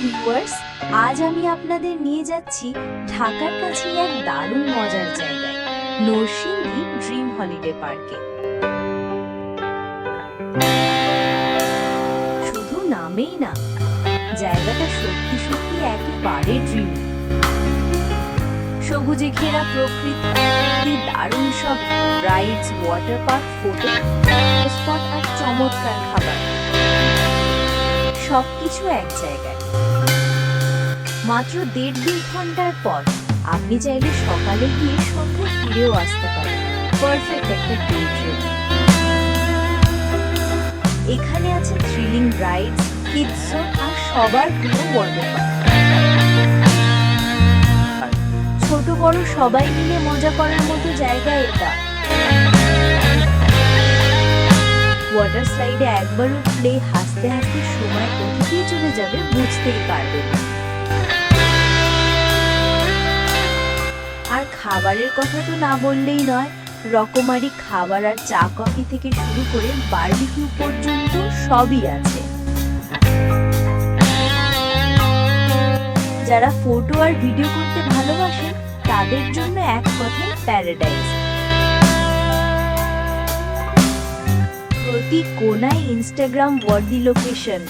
Viewers আজ আমি আপনাদের নিয়ে যাচ্ছি ঢাকার কাছে এক দারুণ মজার জায়গায়, নরসিংদী ড্রিম হলিডে পার্কে শুধু নামেই না, জায়গাটা সত্যি সত্যি একেবারে ড্রিম সবুজে ঘেরা প্রকৃতি দারুণ সব rides water park photo spot আর চমৎকার সবকিছু এক জায়গায়। মাত্র দেড় দুই ঘণ্টার পর আপনি চাইলে সকালে গিয়ে সন্ধ্যায় ফিরেও আসতে পারেন। পারফেক্ট একটা ডে ট্রিপ এখানে আছে থ্রিলিং রাইডস কিডস আর সবার প্রিয় ওয়াটার ছোট বড় সবাই মিলে মজা করার মতো জায়গা এটা। ওয়াটার স্লাইডে একবার উঠলে হাসতে হাসতে সময় কোথা দিয়ে চলে যাবে বুঝতেই পারবে না। আর খাবারের কথা তো না বললেই নয়, রকমারি খাবার আর চা কফি থেকে শুরু করে বারবিকিউ পর্যন্ত সবই আছে। যারা ফটো আর ভিডিও করতে ভালোবাসেন, তাদের জন্য এক কথায় প্যারাডাইস कोनाई इंस्टाग्राम वर्दी लोकेशन